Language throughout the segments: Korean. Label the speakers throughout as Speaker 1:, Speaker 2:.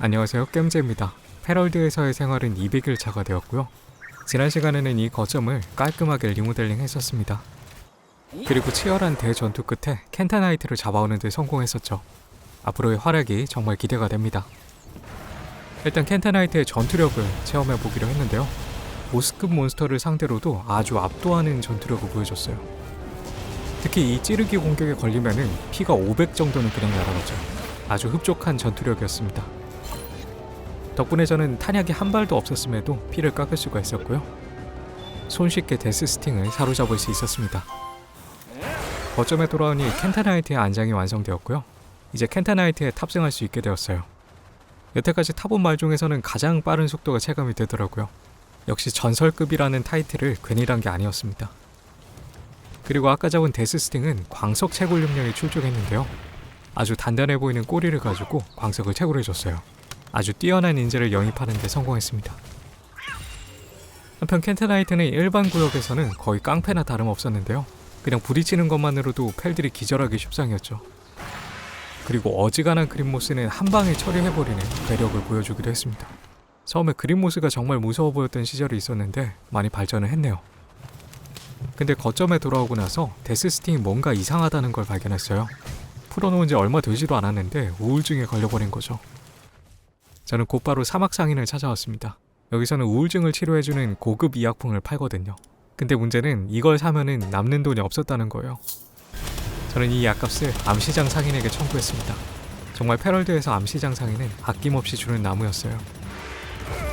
Speaker 1: 안녕하세요 겜제입니다. 패럴드에서의 생활은 200일 차가 되었고요. 지난 시간에는 이 거점을 깔끔하게 리모델링 했었습니다. 그리고 치열한 대전투 끝에 켄타나이트를 잡아오는 데 성공했었죠. 앞으로의 활약이 정말 기대가 됩니다. 일단 켄타나이트의 전투력을 체험해 보기로 했는데요. 보스급 몬스터를 상대로도 아주 압도하는 전투력을 보여줬어요. 특히 이 찌르기 공격에 걸리면은 피가 500 정도는 그냥 날아가죠. 아주 흡족한 전투력이었습니다. 덕분에 저는 탄약이 한 발도 없었음에도 피를 깎을 수가 있었고요. 손쉽게 데스 스팅을 사로잡을 수 있었습니다. 거점에 돌아오니 켄타나이트의 안장이 완성되었고요. 이제 켄타나이트에 탑승할 수 있게 되었어요. 여태까지 타본 말 중에서는 가장 빠른 속도가 체감이 되더라고요. 역시 전설급이라는 타이틀을 괜히 단게 아니었습니다. 그리고 아까 잡은 데스 스팅은 광석 채굴 능력이 출중했는데요. 아주 단단해 보이는 꼬리를 가지고 광석을 채굴해줬어요. 아주 뛰어난 인재를 영입하는 데 성공했습니다. 한편 켄트나이트는 일반 구역에서는 거의 깡패나 다름없었는데요. 그냥 부딪히는 것만으로도 펠들이 기절하기 십상이었죠. 그리고 어지간한 그린모스는 한 방에 처리해버리는 괴력을 보여주기도 했습니다. 처음에 그린모스가 정말 무서워 보였던 시절이 있었는데 많이 발전을 했네요. 근데 거점에 돌아오고 나서 데스스팅이 뭔가 이상하다는 걸 발견했어요. 풀어놓은 지 얼마 되지도 않았는데 우울증에 걸려버린 거죠. 저는 곧바로 사막 상인을 찾아왔습니다. 여기서는 우울증을 치료해주는 고급 의약품을 팔거든요. 근데 문제는 이걸 사면은 남는 돈이 없었다는 거예요. 저는 이 약값을 암시장 상인에게 청구했습니다. 정말 패럴드에서 암시장 상인은 아낌없이 주는 나무였어요.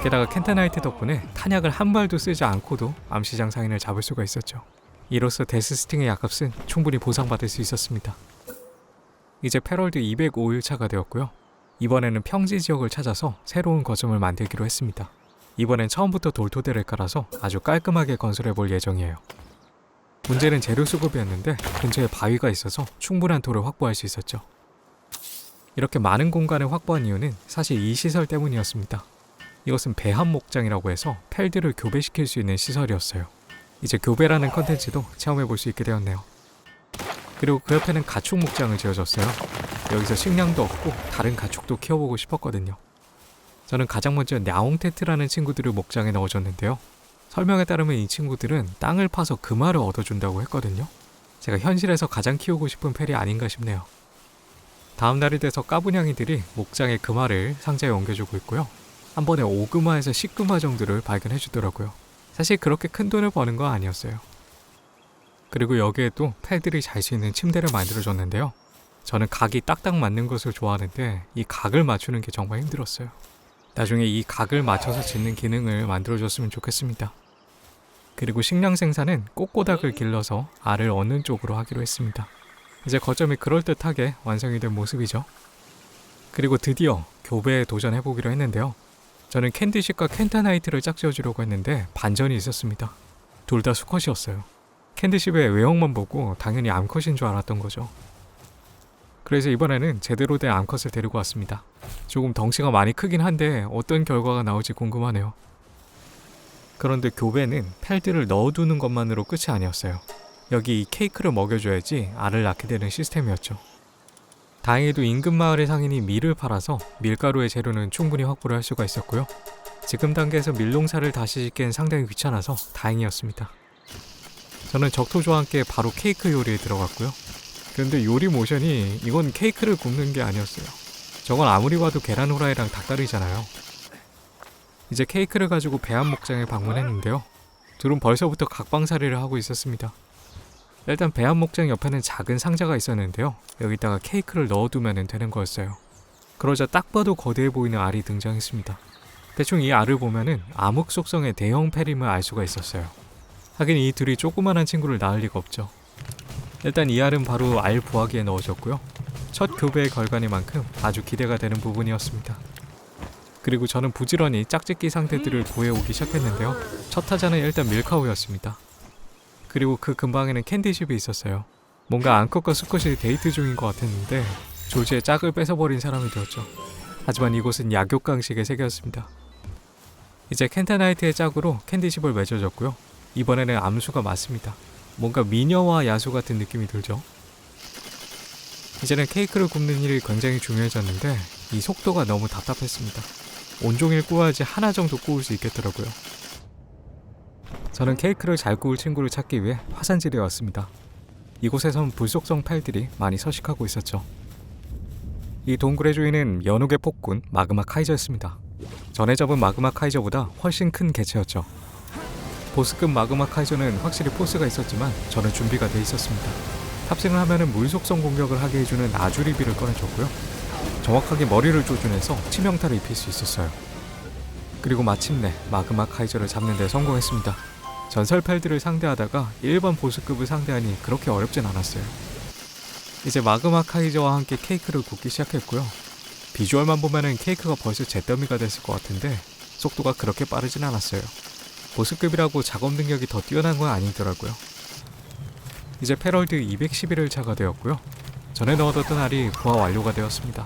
Speaker 1: 게다가 켄타나이트 덕분에 탄약을 한 발도 쓰지 않고도 암시장 상인을 잡을 수가 있었죠. 이로써 데스스팅의 약값은 충분히 보상받을 수 있었습니다. 이제 패럴드 205일 차가 되었고요. 이번에는 평지 지역을 찾아서 새로운 거점을 만들기로 했습니다. 이번엔 처음부터 돌토대를 깔아서 아주 깔끔하게 건설해 볼 예정이에요. 문제는 재료 수급이었는데 근처에 바위가 있어서 충분한 돌을 확보할 수 있었죠. 이렇게 많은 공간을 확보한 이유는 사실 이 시설 때문이었습니다. 이것은 배합 목장이라고 해서 펠들을 교배시킬 수 있는 시설이었어요. 이제 교배라는 컨텐츠도 체험해 볼 수 있게 되었네요. 그리고 그 옆에는 가축 목장을 지어줬어요. 여기서 식량도 얻고 다른 가축도 키워보고 싶었거든요. 저는 가장 먼저 냐옹테트라는 친구들을 목장에 넣어줬는데요. 설명에 따르면 이 친구들은 땅을 파서 금화를 얻어준다고 했거든요. 제가 현실에서 가장 키우고 싶은 펠이 아닌가 싶네요. 다음 날이 돼서 까분냥이들이 목장에 금화를 상자에 옮겨주고 있고요. 한 번에 5금화에서 10금화 정도를 발견해 주더라고요. 사실 그렇게 큰 돈을 버는 거 아니었어요. 그리고 여기에 또 펠들이 잘 수 있는 침대를 만들어 줬는데요. 저는 각이 딱딱 맞는 것을 좋아하는데 이 각을 맞추는 게 정말 힘들었어요. 나중에 이 각을 맞춰서 짓는 기능을 만들어줬으면 좋겠습니다. 그리고 식량 생산은 꽃고닥을 길러서 알을 얻는 쪽으로 하기로 했습니다. 이제 거점이 그럴듯하게 완성이 된 모습이죠. 그리고 드디어 교배에 도전해보기로 했는데요. 저는 캔디쉽과 켄타나이트를 짝지어주려고 했는데 반전이 있었습니다. 둘 다 수컷이었어요. 캔디쉽의 외형만 보고 당연히 암컷인 줄 알았던 거죠. 그래서 이번에는 제대로 된 암컷을 데리고 왔습니다. 조금 덩치가 많이 크긴 한데 어떤 결과가 나올지 궁금하네요. 그런데 교배는 펠들을 넣어두는 것만으로 끝이 아니었어요. 여기 이 케이크를 먹여줘야지 알을 낳게 되는 시스템이었죠. 다행히도 인근 마을의 상인이 밀을 팔아서 밀가루의 재료는 충분히 확보를 할 수가 있었고요. 지금 단계에서 밀농사를 다시 짓기엔 상당히 귀찮아서 다행이었습니다. 저는 적토조와 함께 바로 케이크 요리에 들어갔고요. 그런데 요리 모션이 이건 케이크를 굽는 게 아니었어요. 저건 아무리 봐도 계란 후라이랑 닭다리잖아요. 이제 케이크를 가지고 배합 목장에 방문했는데요. 둘은 벌써부터 각방살이를 하고 있었습니다. 일단 배합 목장 옆에는 작은 상자가 있었는데요. 여기다가 케이크를 넣어두면 되는 거였어요. 그러자 딱 봐도 거대해 보이는 알이 등장했습니다. 대충 이 알을 보면은 암흑 속성의 대형 폐림을 알 수가 있었어요. 하긴 이 둘이 조그만한 친구를 낳을 리가 없죠. 일단 이 알은 바로 알 부화기에 넣어졌고요. 첫 교배의 결과니만큼 아주 기대가 되는 부분이었습니다. 그리고 저는 부지런히 짝짓기 상태들을 구해오기 시작했는데요. 첫 타자는 일단 밀카우였습니다. 그리고 그 근방에는 캔디쉽이 있었어요. 뭔가 암컷과 수컷이 데이트 중인 것 같았는데 조지의 짝을 뺏어버린 사람이 되었죠. 하지만 이곳은 약육강식의 세계였습니다. 이제 켄타나이트의 짝으로 캔디쉽을 맺어줬고요. 이번에는 암수가 맞습니다. 뭔가 미녀와 야수 같은 느낌이 들죠. 이제는 케이크를 굽는 일이 굉장히 중요해졌는데 이 속도가 너무 답답했습니다. 온종일 구워야지 하나 정도 구울 수 있겠더라고요. 저는 케이크를 잘 구울 친구를 찾기 위해 화산지대에 왔습니다. 이곳에선 불속성 펠들이 많이 서식하고 있었죠. 이 동굴의 주인은 연옥의 폭군 마그마 카이저였습니다. 전에 잡은 마그마 카이저보다 훨씬 큰 개체였죠. 보스급 마그마 카이저는 확실히 포스가 있었지만 저는 준비가 돼 있었습니다. 탑승을 하면은 물속성 공격을 하게 해주는 아주리비를 꺼내줬고요. 정확하게 머리를 조준해서 치명타를 입힐 수 있었어요. 그리고 마침내 마그마 카이저를 잡는 데 성공했습니다. 전설 펠들을 상대하다가 일반 보스급을 상대하니 그렇게 어렵진 않았어요. 이제 마그마 카이저와 함께 케이크를 굽기 시작했고요. 비주얼만 보면은 케이크가 벌써 잿더미가 됐을 것 같은데 속도가 그렇게 빠르진 않았어요. 보스급이라고 작업 능력이 더 뛰어난 건 아니더라고요. 이제 패럴드 211을 차가 되었고요. 전에 넣어뒀던 알이 부화 완료가 되었습니다.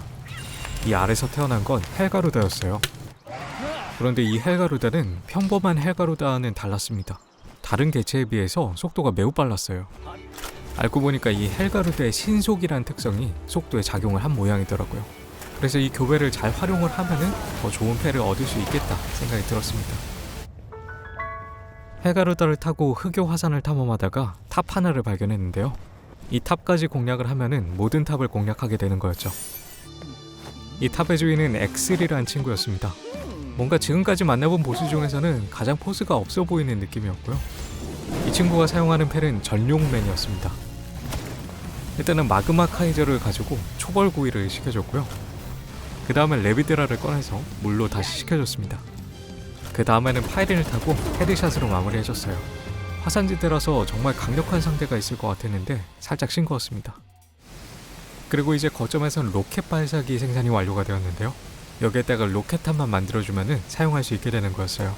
Speaker 1: 이 알에서 태어난 건 헬가루다였어요. 그런데 이 헬가루다는 평범한 헬가루다와는 달랐습니다. 다른 개체에 비해서 속도가 매우 빨랐어요. 알고 보니까 이 헬가루다의 신속이란 특성이 속도에 작용을 한 모양이더라고요. 그래서 이 교배를 잘 활용을 하면은 더 좋은 패를 얻을 수 있겠다 생각이 들었습니다. 헬가루다를 타고 흑요 화산을 탐험하다가 탑 하나를 발견했는데요. 이 탑까지 공략을 하면은 모든 탑을 공략하게 되는 거였죠. 이 탑의 주인은 엑슬이라는 친구였습니다. 뭔가 지금까지 만나본 보스 중에서는 가장 포스가 없어 보이는 느낌이었고요. 이 친구가 사용하는 펠은 전용맨이었습니다. 일단은 마그마 카이저를 가지고 초벌 구이를 시켜줬고요. 그 다음에 레비드라를 꺼내서 물로 다시 식혀줬습니다. 그 다음에는 파이린을 타고 헤드샷으로 마무리해줬어요. 화산지대라서 정말 강력한 상대가 있을 것 같았는데 살짝 싱거웠습니다. 그리고 이제 거점에선 로켓 발사기 생산이 완료가 되었는데요. 여기에다가 로켓탄만 만들어주면 사용할 수 있게 되는 거였어요.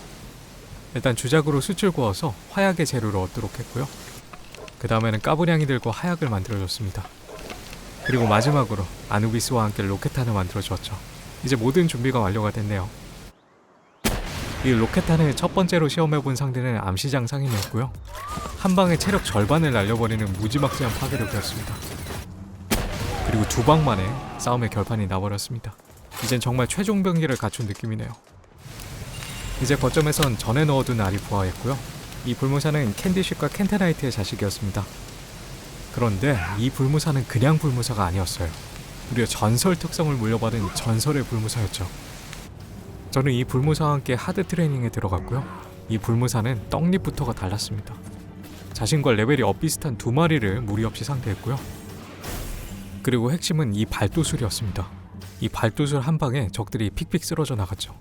Speaker 1: 일단 주작으로 수출 구워서 화약의 재료를 얻도록 했고요. 그 다음에는 까불냥이들과 화약을 만들어줬습니다. 그리고 마지막으로 아누비스와 함께 로켓탄을 만들어주었죠. 이제 모든 준비가 완료가 됐네요. 이 로켓탄을 첫 번째로 시험해본 상대는 암시장 상인이었고요. 한 방에 체력 절반을 날려버리는 무지막지한 파괴력이었습니다. 그리고 두 방 만에 싸움의 결판이 나버렸습니다. 이젠 정말 최종 병기를 갖춘 느낌이네요. 이제 거점에선 전에 넣어둔 알이 부화했고요. 이 불무사는 캔디쉽과 켄테나이트의 자식이었습니다. 그런데 이 불무사는 그냥 불무사가 아니었어요. 무려 전설 특성을 물려받은 전설의 불무사였죠. 저는 이 불무사와 함께 하드 트레이닝에 들어갔고요. 이 불무사는 떡잎부터가 달랐습니다. 자신과 레벨이 엇비슷한 두 마리를 무리 없이 상대했고요. 그리고 핵심은 이 발도술이었습니다. 이 발도술 한 방에 적들이 픽픽 쓰러져 나갔죠.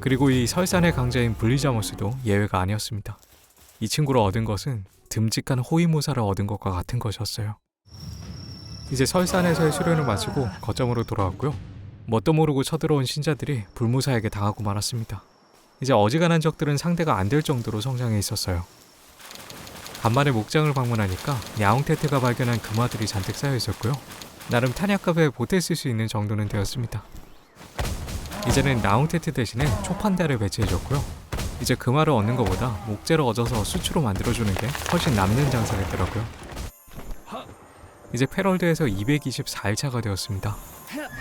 Speaker 1: 그리고 이 설산의 강자인 블리자모스도 예외가 아니었습니다. 이 친구로 얻은 것은 듬직한 호위무사를 얻은 것과 같은 것이었어요. 이제 설산에서의 수련을 마치고 거점으로 돌아왔고요. 뭣도 모르고 쳐들어온 신자들이 불무사에게 당하고 말았습니다. 이제 어지간한 적들은 상대가 안 될 정도로 성장해 있었어요. 간만에 목장을 방문하니까 야옹테트가 발견한 금화들이 잔뜩 쌓여 있었고요. 나름 탄약값에 보태 쓸 수 있는 정도는 되었습니다. 이제는 나옹테트 대신에 초판대를 배치해줬고요. 이제 금화를 얻는 것보다 목재를 얻어서 수치로 만들어주는 게 훨씬 남는 장사겠더라고요. 이제 페럴드에서 224일차가 되었습니다.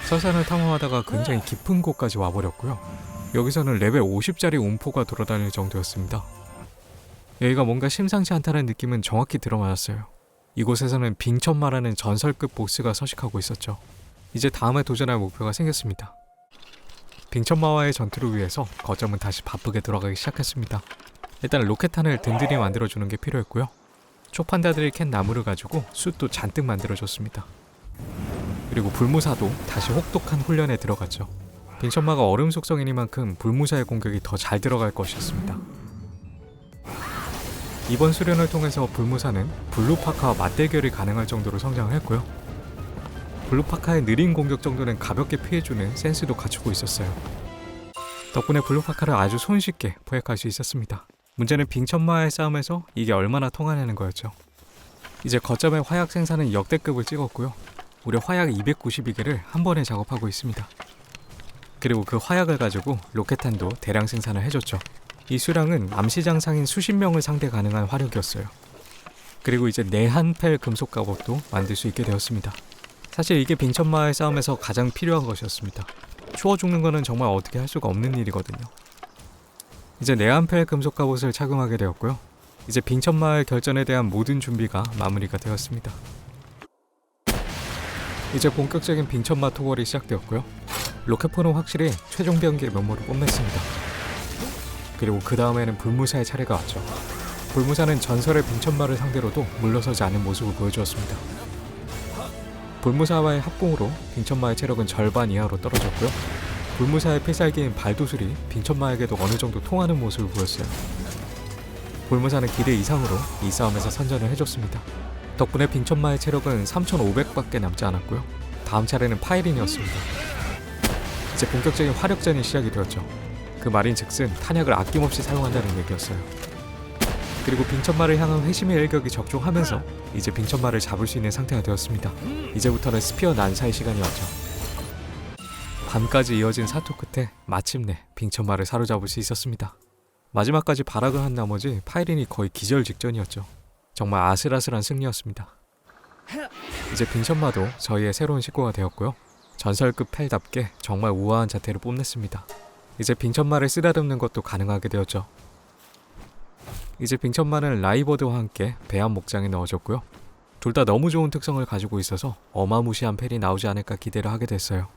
Speaker 1: 설산을 탐험하다가 굉장히 깊은 곳까지 와버렸고요. 여기서는 레벨 50짜리 운포가 돌아다닐 정도였습니다. 여기가 뭔가 심상치 않다는 느낌은 정확히 들어맞았어요. 이곳에서는 빙천마라는 전설급 보스가 서식하고 있었죠. 이제 다음에 도전할 목표가 생겼습니다. 빙천마와의 전투를 위해서 거점은 다시 바쁘게 돌아가기 시작했습니다. 일단 로켓탄을 든든히 만들어주는 게 필요했고요. 초판다들이 캔 나무를 가지고 숯도 잔뜩 만들어줬습니다. 그리고 불무사도 다시 혹독한 훈련에 들어갔죠. 빙천마가 얼음 속성이니만큼 불무사의 공격이 더 잘 들어갈 것이었습니다. 이번 수련을 통해서 불무사는 블루파카와 맞대결이 가능할 정도로 성장을 했고요. 블루파카의 느린 공격 정도는 가볍게 피해주는 센스도 갖추고 있었어요. 덕분에 블루파카를 아주 손쉽게 포획할 수 있었습니다. 문제는 빙천마의 싸움에서 이게 얼마나 통하냐는 거였죠. 이제 거점의 화약 생산은 역대급을 찍었고요. 무려 화약 292개를 한 번에 작업하고 있습니다. 그리고 그 화약을 가지고 로켓탄도 대량 생산을 해줬죠. 이 수량은 암시장 상인 수십 명을 상대 가능한 화력이었어요. 그리고 이제 내한펠 금속 갑옷도 만들 수 있게 되었습니다. 사실 이게 빙천마의 싸움에서 가장 필요한 것이었습니다. 추워 죽는 거는 정말 어떻게 할 수가 없는 일이거든요. 이제 내한펠 금속 갑옷을 착용하게 되었고요. 이제 빙천마을 결전에 대한 모든 준비가 마무리가 되었습니다. 이제 본격적인 빙천마 토벌이 시작되었고요. 로켓포는 확실히 최종 병기의 면모를 뽐냈습니다. 그리고 그 다음에는 불무사의 차례가 왔죠. 불무사는 전설의 빙천마를 상대로도 물러서지 않은 모습을 보여주었습니다. 불무사와의 합공으로 빙천마의 체력은 절반 이하로 떨어졌고요. 불무사의 필살기인 발도술이 빙천마에게도 어느 정도 통하는 모습을 보였어요. 불무사는 기대 이상으로 이 싸움에서 선전을 해줬습니다. 덕분에 빙천마의 체력은 3,500밖에 남지 않았고요. 다음 차례는 파이린이었습니다. 이제 본격적인 화력전이 시작이 되었죠. 그 말인 즉슨 탄약을 아낌없이 사용한다는 얘기였어요. 그리고 빙천마를 향한 회심의 일격이 적중하면서 이제 빙천마를 잡을 수 있는 상태가 되었습니다. 이제부터는 스피어 난사의 시간이 왔죠. 밤까지 이어진 사투 끝에 마침내 빙천마를 사로잡을 수 있었습니다. 마지막까지 발악을 한 나머지 파이린이 거의 기절 직전이었죠. 정말 아슬아슬한 승리였습니다. 이제 빙천마도 저희의 새로운 식구가 되었고요. 전설급 펠답게 정말 우아한 자태를 뽐냈습니다. 이제 빙천마를 쓰다듬는 것도 가능하게 되었죠. 이제 빙천마는 라이버드와 함께 배합 목장에 넣어줬고요. 둘 다 너무 좋은 특성을 가지고 있어서 어마무시한 펠이 나오지 않을까 기대를 하게 됐어요.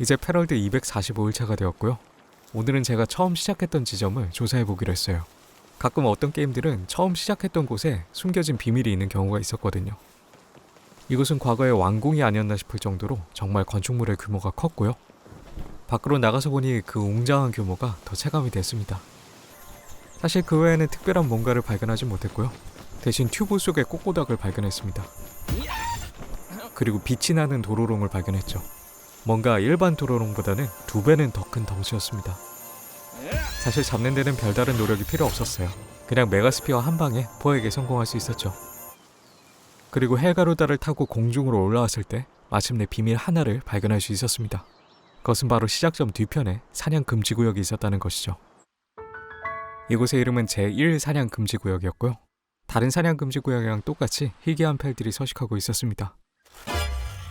Speaker 1: 이제 패럴드 245일차가 되었고요. 오늘은 제가 처음 시작했던 지점을 조사해 보기로 했어요. 가끔 어떤 게임들은 처음 시작했던 곳에 숨겨진 비밀이 있는 경우가 있었거든요. 이곳은 과거의 왕궁이 아니었나 싶을 정도로 정말 건축물의 규모가 컸고요. 밖으로 나가서 보니 그 웅장한 규모가 더 체감이 됐습니다. 사실 그 외에는 특별한 뭔가를 발견하지 못했고요. 대신 튜브 속에 꼬꼬닥을 발견했습니다. 그리고 빛이 나는 도로롱을 발견했죠. 뭔가 일반 도로롱보다는 두 배는 더 큰 덩치였습니다. 사실 잡는 데는 별다른 노력이 필요 없었어요. 그냥 메가스피어 한 방에 포에게 성공할 수 있었죠. 그리고 헬가루다를 타고 공중으로 올라왔을 때 마침내 비밀 하나를 발견할 수 있었습니다. 그것은 바로 시작점 뒤편에 사냥 금지 구역이 있었다는 것이죠. 이곳의 이름은 제1 사냥 금지 구역이었고요. 다른 사냥 금지 구역이랑 똑같이 희귀한 펠들이 서식하고 있었습니다.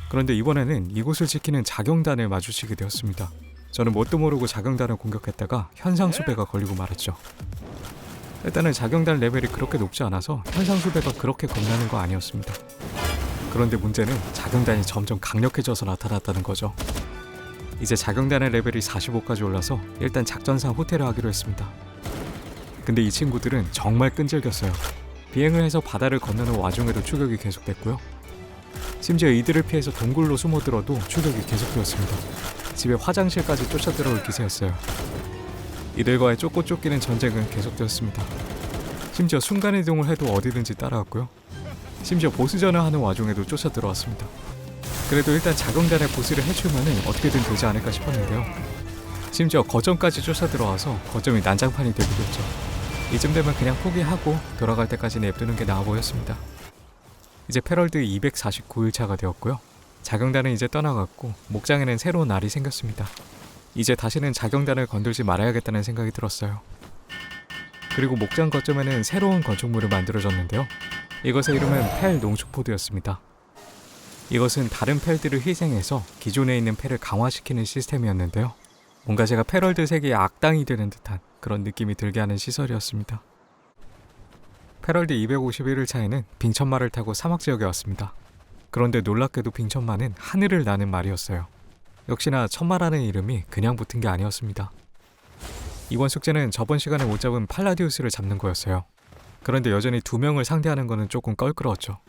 Speaker 1: 그런데 이번에는 이곳을 지키는 자경단을 마주치게 되었습니다. 저는 뭣도 모르고 자경단을 공격했다가 현상 수배가 걸리고 말았죠. 일단은 자경단 레벨이 그렇게 높지 않아서 현상 수배가 그렇게 겁나는 거 아니었습니다. 그런데 문제는 자경단이 점점 강력해져서 나타났다는 거죠. 이제 자경단의 레벨이 45까지 올라서 일단 작전상 호텔을 하기로 했습니다. 근데 이 친구들은 정말 끈질겼어요. 비행을 해서 바다를 건너는 와중에도 추격이 계속됐고요. 심지어 이들을 피해서 동굴로 숨어들어도 추격이 계속되었습니다. 집에 화장실까지 쫓아들어올 기세였어요. 이들과의 쫓고 쫓기는 전쟁은 계속되었습니다. 심지어 순간이동을 해도 어디든지 따라왔고요. 심지어 보스전을 하는 와중에도 쫓아들어왔습니다. 그래도 일단 자경단의 보스를 해치우면 어떻게든 되지 않을까 싶었는데요. 심지어 거점까지 쫓아들어와서 거점이 난장판이 되기도 했죠. 이쯤 되면 그냥 포기하고 돌아갈 때까지 냅두는 게 나아 보였습니다. 이제 패럴드 249일차가 되었고요. 자경단은 이제 떠나갔고 목장에는 새로운 알이 생겼습니다. 이제 다시는 자경단을 건들지 말아야겠다는 생각이 들었어요. 그리고 목장 거점에는 새로운 건축물을 만들어졌는데요. 이것의 이름은 펠 농축포드였습니다. 이것은 다른 펠들을 희생해서 기존에 있는 펠을 강화시키는 시스템이었는데요. 뭔가 제가 패럴드 세계의 악당이 되는 듯한 그런 느낌이 들게 하는 시설이었습니다. 패럴드 251일차에는 빙천마를 타고 사막 지역에 왔습니다. 그런데 놀랍게도 빙천마는 하늘을 나는 말이었어요. 역시나 천마라는 이름이 그냥 붙은 게 아니었습니다. 이번 숙제는 저번 시간에 못 잡은 팔라디우스를 잡는 거였어요. 그런데 여전히 두 명을 상대하는 거는 조금 껄끄러웠죠.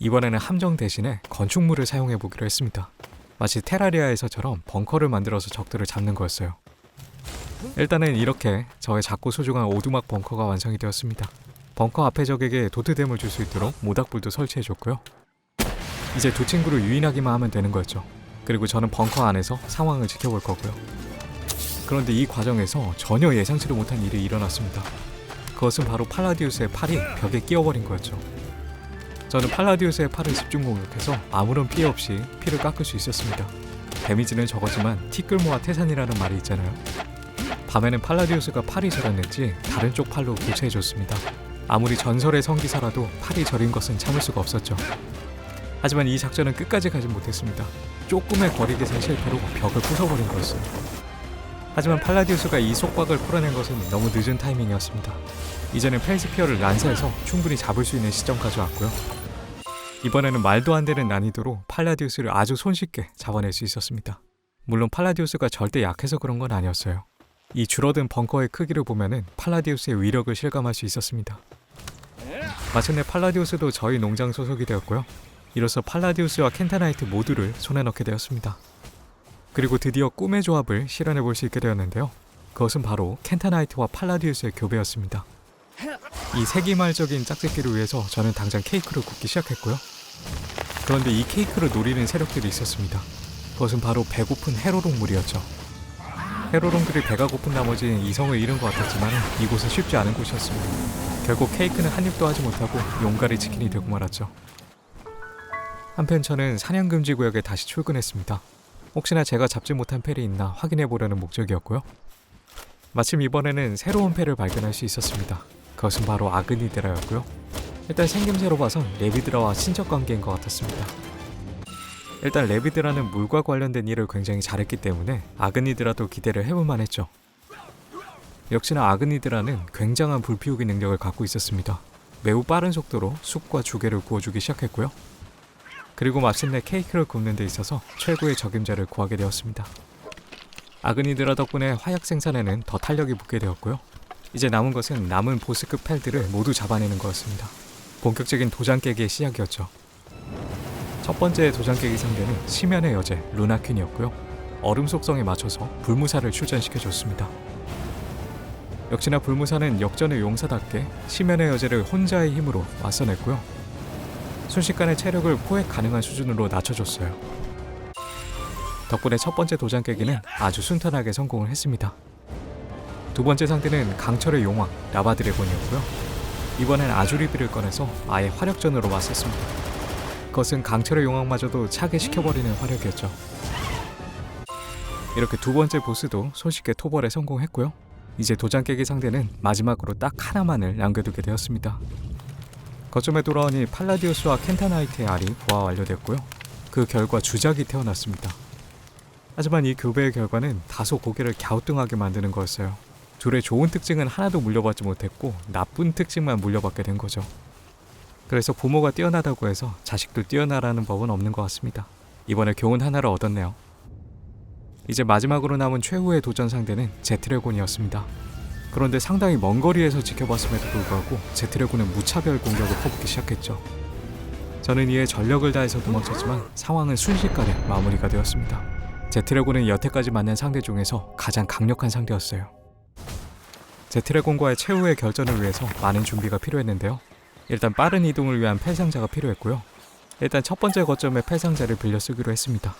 Speaker 1: 이번에는 함정 대신에 건축물을 사용해 보기로 했습니다. 마치 테라리아에서처럼 벙커를 만들어서 적들을 잡는 거였어요. 일단은 이렇게 저의 작고 소중한 오두막 벙커가 완성이 되었습니다. 벙커 앞에 적에게 도트댐을 줄 수 있도록 모닥불도 설치해줬고요. 이제 두 친구를 유인하기만 하면 되는 거였죠. 그리고 저는 벙커 안에서 상황을 지켜볼 거고요. 그런데 이 과정에서 전혀 예상치도 못한 일이 일어났습니다. 그것은 바로 팔라디우스의 팔이 벽에 끼어버린 거였죠. 저는 팔라디우스의 팔을 집중 공격해서 아무런 피해 없이 피를 깎을 수 있었습니다. 데미지는 적었지만 티끌모아 태산이라는 말이 있잖아요. 밤에는 팔라디우스가 팔이 저렸는지 다른 쪽 팔로 교체해줬습니다. 아무리 전설의 성기사라도 팔이 저린 것은 참을 수가 없었죠. 하지만 이 작전은 끝까지 가지 못했습니다. 조금의 거리기상 실패로 벽을 부숴버린 거였어요. 하지만 팔라디우스가 이 속박을 풀어낸 것은 너무 늦은 타이밍이었습니다. 이제는 펠스피어를 란사해서 충분히 잡을 수 있는 시점까지 왔고요. 이번에는 말도 안 되는 난이도로 팔라디우스를 아주 손쉽게 잡아낼 수 있었습니다. 물론 팔라디우스가 절대 약해서 그런 건 아니었어요. 이 줄어든 벙커의 크기를 보면은 팔라디우스의 위력을 실감할 수 있었습니다. 마침내 팔라디우스도 저희 농장 소속이 되었고요. 이로써 팔라디우스와 켄타나이트 모두를 손에 넣게 되었습니다. 그리고 드디어 꿈의 조합을 실현해 볼 수 있게 되었는데요. 그것은 바로 켄타나이트와 팔라디우스의 교배였습니다. 이 세기말적인 짝짓기를 위해서 저는 당장 케이크를 굽기 시작했고요. 그런데 이 케이크를 노리는 세력들이 있었습니다. 그것은 바로 배고픈 해로롱물이었죠. 해로롱들이 배가 고픈 나머지 이성을 잃은 것 같았지만 이곳은 쉽지 않은 곳이었습니다. 결국 케이크는 한 입도 하지 못하고 용가리 치킨이 되고 말았죠. 한편 저는 사냥금지 구역에 다시 출근했습니다. 혹시나 제가 잡지 못한 펠이 있나 확인해 보려는 목적이었고요. 마침 이번에는 새로운 펠을 발견할 수 있었습니다. 그것은 바로 아그니드라였고요. 일단 생김새로 봐선 레비드라와 친척 관계인 것 같았습니다. 일단 레비드라는 물과 관련된 일을 굉장히 잘했기 때문에 아그니드라도 기대를 해볼만 했죠. 역시나 아그니드라는 굉장한 불피우기 능력을 갖고 있었습니다. 매우 빠른 속도로 숲과 조개를 구워주기 시작했고요. 그리고 마침내 케이크를 굽는 데 있어서 최고의 적임자를 구하게 되었습니다. 아그니드라 덕분에 화약 생산에는 더 탄력이 붙게 되었고요. 이제 남은 것은 남은 보스급 펠들을 모두 잡아내는 거였습니다. 본격적인 도장 깨기의 시작이었죠. 첫 번째 도장 깨기 상대는 시면의 여제 루나퀸이었고요. 얼음 속성에 맞춰서 불무사를 출전시켜줬습니다. 역시나 불무사는 역전의 용사답게 시면의 여제를 혼자의 힘으로 맞서냈고요. 순식간에 체력을 포획 가능한 수준으로 낮춰줬어요. 덕분에 첫 번째 도장 깨기는 아주 순탄하게 성공을 했습니다. 두 번째 상대는 강철의 용왕 라바드래곤이었고요. 이번엔 아주리비를 꺼내서 아예 화력전으로 맞섰습니다. 그것은 강철의 용왕마저도 차게 시켜버리는 화력이었죠. 이렇게 두 번째 보스도 손쉽게 토벌에 성공했고요. 이제 도장 깨기 상대는 마지막으로 딱 하나만을 남겨두게 되었습니다. 거점에 돌아오니 팔라디우스와 켄타나이트의 알이 부화 완료됐고요. 그 결과 주작이 태어났습니다. 하지만 이 교배의 결과는 다소 고개를 갸우뚱하게 만드는 거였어요. 둘의 좋은 특징은 하나도 물려받지 못했고 나쁜 특징만 물려받게 된 거죠. 그래서 부모가 뛰어나다고 해서 자식도 뛰어나라는 법은 없는 것 같습니다. 이번에 교훈 하나를 얻었네요. 이제 마지막으로 남은 최후의 도전 상대는 제트레곤이었습니다. 그런데 상당히 먼 거리에서 지켜봤음에도 불구하고 제트레곤은 무차별 공격을 퍼붓기 시작했죠. 저는 이에 전력을 다해서 도망쳤지만 상황은 순식간에 마무리가 되었습니다. 제트레곤은 여태까지 만난 상대 중에서 가장 강력한 상대였어요. 제트레곤과의 최후의 결전을 위해서 많은 준비가 필요했는데요. 일단 빠른 이동을 위한 펠상자가 필요했고요. 일단 첫 번째 거점에 펠상자를 빌려 쓰기로 했습니다.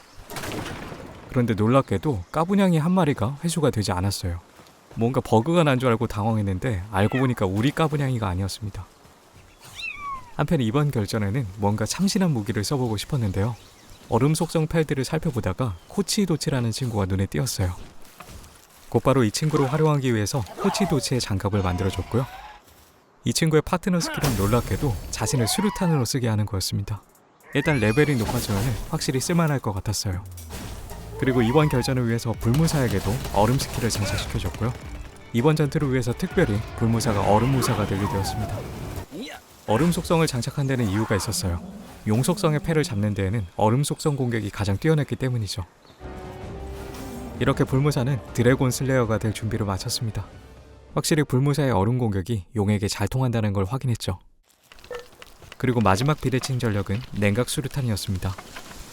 Speaker 1: 그런데 놀랍게도 까분양이 한 마리가 회수가 되지 않았어요. 뭔가 버그가 난 줄 알고 당황했는데 알고 보니까 우리 까분양이가 아니었습니다. 한편 이번 결전에는 뭔가 참신한 무기를 써보고 싶었는데요. 얼음 속성 펠들을 살펴보다가 코치도치라는 친구가 눈에 띄었어요. 곧바로 이 친구를 활용하기 위해서 코치도치의 장갑을 만들어줬고요. 이 친구의 파트너 스킬은 놀랍게도 자신을 수류탄으로 쓰게 하는 거였습니다. 일단 레벨이 높아지면 확실히 쓸만할 것 같았어요. 그리고 이번 결전을 위해서 불무사에게도 얼음 스킬을 장착시켜줬고요. 이번 전투를 위해서 특별히 불무사가 얼음 무사가 되게 되었습니다. 얼음 속성을 장착한 데는 이유가 있었어요. 용 속성의 패를 잡는 데에는 얼음 속성 공격이 가장 뛰어났기 때문이죠. 이렇게 불무사는 드래곤 슬레어가 될 준비를 마쳤습니다. 확실히 불무사의 얼음 공격이 용에게 잘 통한다는 걸 확인했죠. 그리고 마지막 비대칭 전력은 냉각 수류탄이었습니다.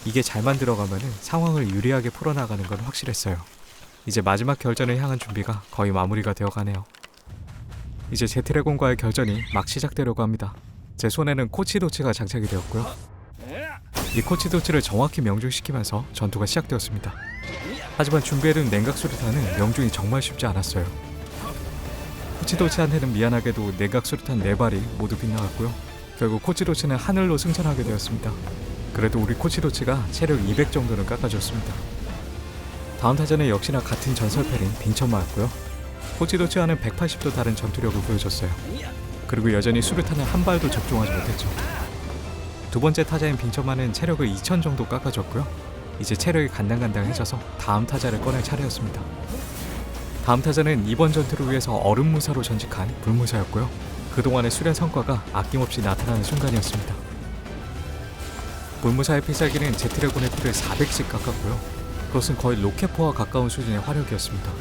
Speaker 1: 이게 잘 만들어가면 상황을 유리하게 풀어나가는 건 확실했어요. 이제 마지막 결전을 향한 준비가 거의 마무리가 되어가네요. 이제 제트레곤과의 결전이 막 시작되려고 합니다. 제 손에는 코치도치가 장착이 되었고요. 이 코치도치를 정확히 명중시키면서 전투가 시작되었습니다. 하지만 준비해둔 냉각 수류탄은 명중이 정말 쉽지 않았어요. 코치도치한테는 미안하게도 냉각 수류탄 4발이 모두 빗나갔고요. 결국 코치도치는 하늘로 승천하게 되었습니다. 그래도 우리 코치도치가 체력 200 정도는 깎아줬습니다. 다음 타전에 역시나 같은 전설패인 빙천마였고요. 코치도치와는 180도 다른 전투력을 보여줬어요. 그리고 여전히 수류탄을 한 발도 적중하지 못했죠. 두 번째 타자인 빙천만은 체력을 2000 정도 깎아줬고요. 이제 체력이 간당간당해져서 다음 타자를 꺼낼 차례였습니다. 다음 타자는 이번 전투를 위해서 얼음 무사로 전직한 불무사였고요. 그동안의 수련 성과가 아낌없이 나타나는 순간이었습니다. 불무사의 필살기는 제트레곤의 피를 400씩 깎았고요. 그것은 거의 로켓포와 가까운 수준의 화력이었습니다.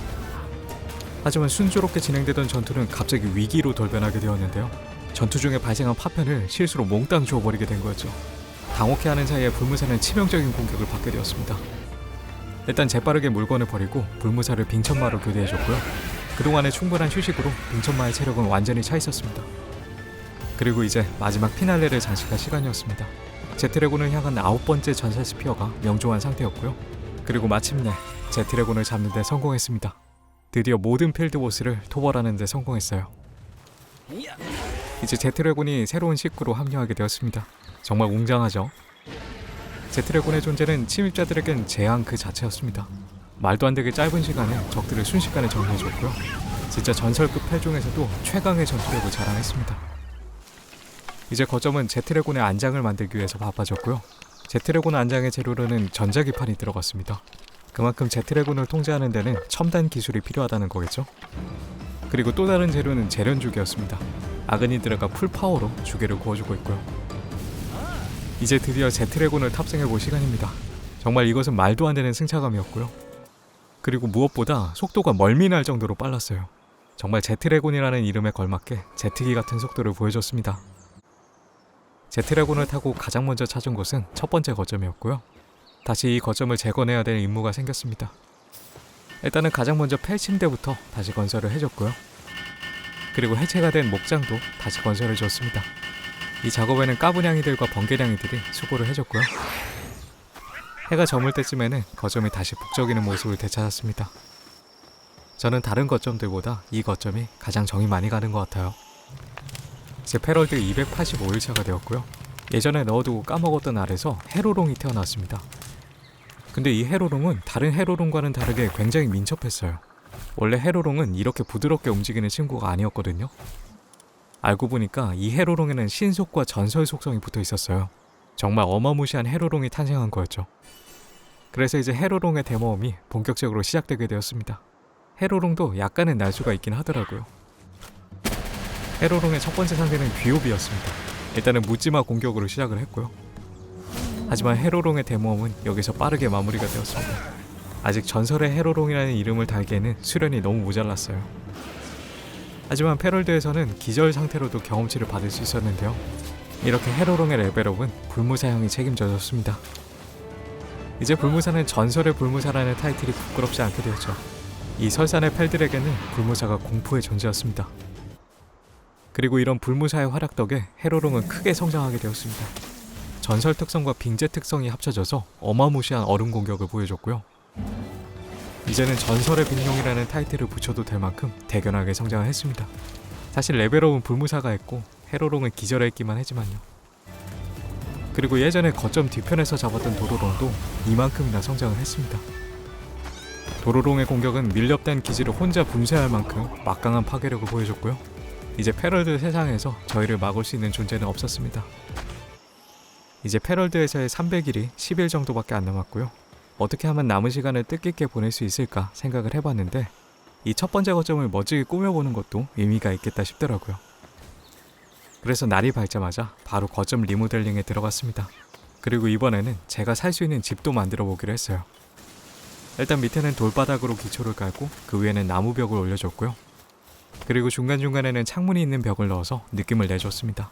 Speaker 1: 하지만 순조롭게 진행되던 전투는 갑자기 위기로 돌변하게 되었는데요. 전투 중에 발생한 파편을 실수로 몽땅 주워버리게 된 거였죠. 당혹해하는 사이에 불무사는 치명적인 공격을 받게 되었습니다. 일단 재빠르게 물건을 버리고 불무사를 빙천마로 교대해줬고요. 그동안의 충분한 휴식으로 빙천마의 체력은 완전히 차 있었습니다. 그리고 이제 마지막 피날레를 장식할 시간이었습니다. 제트레곤을 향한 아홉 번째 전설 스피어가 명중한 상태였고요. 그리고 마침내 제트레곤을 잡는 데 성공했습니다. 드디어 모든 필드 보스를 토벌하는 데 성공했어요. 이제 제트레곤이 새로운 식구로 합류하게 되었습니다. 정말 웅장하죠? 제트레곤의 존재는 침입자들에겐 재앙 그 자체였습니다. 말도 안 되게 짧은 시간에 적들을 순식간에 정리해줬고요. 진짜 전설급 펠 중에서도 최강의 전투력을 자랑했습니다. 이제 거점은 제트레곤의 안장을 만들기 위해서 바빠졌고요. 제트레곤 안장의 재료로는 전자기판이 들어갔습니다. 그만큼 제트레곤을 통제하는 데는 첨단 기술이 필요하다는 거겠죠. 그리고 또 다른 재료는 재련주기였습니다. 아그니드라가 풀파워로 주개를 구워주고 있고요. 이제 드디어 제트레곤을 탑승해 볼 시간입니다. 정말 이것은 말도 안 되는 승차감이었고요. 그리고 무엇보다 속도가 멀미날 정도로 빨랐어요. 정말 제트레곤이라는 이름에 걸맞게 제트기 같은 속도를 보여줬습니다. 제트레곤을 타고 가장 먼저 찾은 곳은 첫 번째 거점이었고요. 다시 이 거점을 재건해야 될 임무가 생겼습니다. 일단은 가장 먼저 펠 침대부터 다시 건설을 해줬고요. 그리고 해체가 된 목장도 다시 건설해 줬습니다. 이 작업에는 까부냥이들과 번개냥이들이 수고를 해줬고요. 해가 저물 때쯤에는 거점이 다시 북적이는 모습을 되찾았습니다. 저는 다른 거점들보다 이 거점이 가장 정이 많이 가는 것 같아요. 제 패럴드 285일차가 되었고요. 예전에 넣어두고 까먹었던 알에서 헤로롱이 태어났습니다. 근데 이 헤로롱은 다른 헤로롱과는 다르게 굉장히 민첩했어요. 원래 헤로롱은 이렇게 부드럽게 움직이는 친구가 아니었거든요. 알고 보니까 이 헤로롱에는 신속과 전설 속성이 붙어 있었어요. 정말 어마무시한 헤로롱이 탄생한 거였죠. 그래서 이제 헤로롱의 대모험이 본격적으로 시작되게 되었습니다. 헤로롱도 약간의 날수가 있긴 하더라고요. 헤로롱의 첫 번째 상대는 귀요비였습니다. 일단은 묻지마 공격으로 시작을 했고요. 하지만 헤로롱의 대모험은 여기서 빠르게 마무리가 되었습니다. 아직 전설의 헤로롱이라는 이름을 달기에는 수련이 너무 모자랐어요. 하지만 패럴드에서는 기절 상태로도 경험치를 받을 수 있었는데요. 이렇게 헤로롱의 레벨업은 불무사 형이 책임져줬습니다. 이제 불무사는 전설의 불무사라는 타이틀이 부끄럽지 않게 되었죠. 이 설산의 펠들에게는 불무사가 공포의 존재였습니다. 그리고 이런 불무사의 활약 덕에 헤로롱은 크게 성장하게 되었습니다. 전설 특성과 빙제 특성이 합쳐져서 어마무시한 얼음 공격을 보여줬고요. 이제는 전설의 빈룡이라는 타이틀을 붙여도 될 만큼 대견하게 성장을 했습니다. 사실 레벨업은 불무사가 했고 헤로롱은 기절했기만 하지만요. 그리고 예전에 거점 뒤편에서 잡았던 도로롱도 이만큼이나 성장을 했습니다. 도로롱의 공격은 밀렵된 기지를 혼자 분쇄할 만큼 막강한 파괴력을 보여줬고요. 이제 패럴드 세상에서 저희를 막을 수 있는 존재는 없었습니다. 이제 패럴드에서의 300일이 10일 정도밖에 안 남았고요. 어떻게 하면 남은 시간을 뜻깊게 보낼 수 있을까 생각을 해봤는데 이 첫 번째 거점을 멋지게 꾸며보는 것도 의미가 있겠다 싶더라고요. 그래서 날이 밝자마자 바로 거점 리모델링에 들어갔습니다. 그리고 이번에는 제가 살 수 있는 집도 만들어 보기로 했어요. 일단 밑에는 돌바닥으로 기초를 깔고 그 위에는 나무 벽을 올려줬고요. 그리고 중간중간에는 창문이 있는 벽을 넣어서 느낌을 내줬습니다.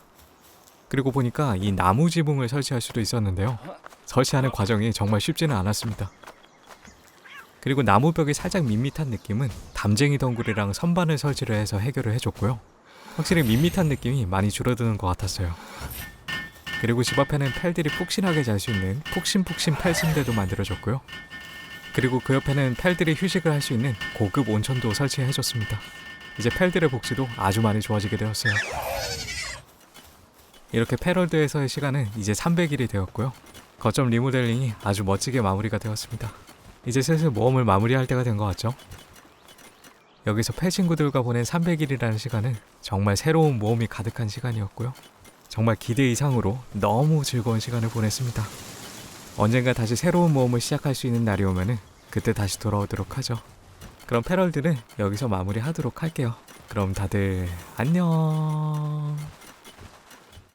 Speaker 1: 그리고 보니까 이 나무 지붕을 설치할 수도 있었는데요. 설치하는 과정이 정말 쉽지는 않았습니다. 그리고 나무벽이 살짝 밋밋한 느낌은 담쟁이 덩굴이랑 선반을 설치를 해서 해결을 해줬고요. 확실히 밋밋한 느낌이 많이 줄어드는 것 같았어요. 그리고 집 앞에는 펠들이 푹신하게 잘 수 있는 푹신푹신 펠 침대도 만들어줬고요. 그리고 그 옆에는 펠들이 휴식을 할 수 있는 고급 온천도 설치해줬습니다. 이제 펠들의 복지도 아주 많이 좋아지게 되었어요. 이렇게 패럴드에서의 시간은 이제 300일이 되었고요. 거점 리모델링이 아주 멋지게 마무리가 되었습니다. 이제 슬슬 모험을 마무리할 때가 된 것 같죠? 여기서 패 친구들과 보낸 300일이라는 시간은 정말 새로운 모험이 가득한 시간이었고요. 정말 기대 이상으로 너무 즐거운 시간을 보냈습니다. 언젠가 다시 새로운 모험을 시작할 수 있는 날이 오면은 그때 다시 돌아오도록 하죠. 그럼 패럴들은 여기서 마무리하도록 할게요. 그럼 다들 안녕.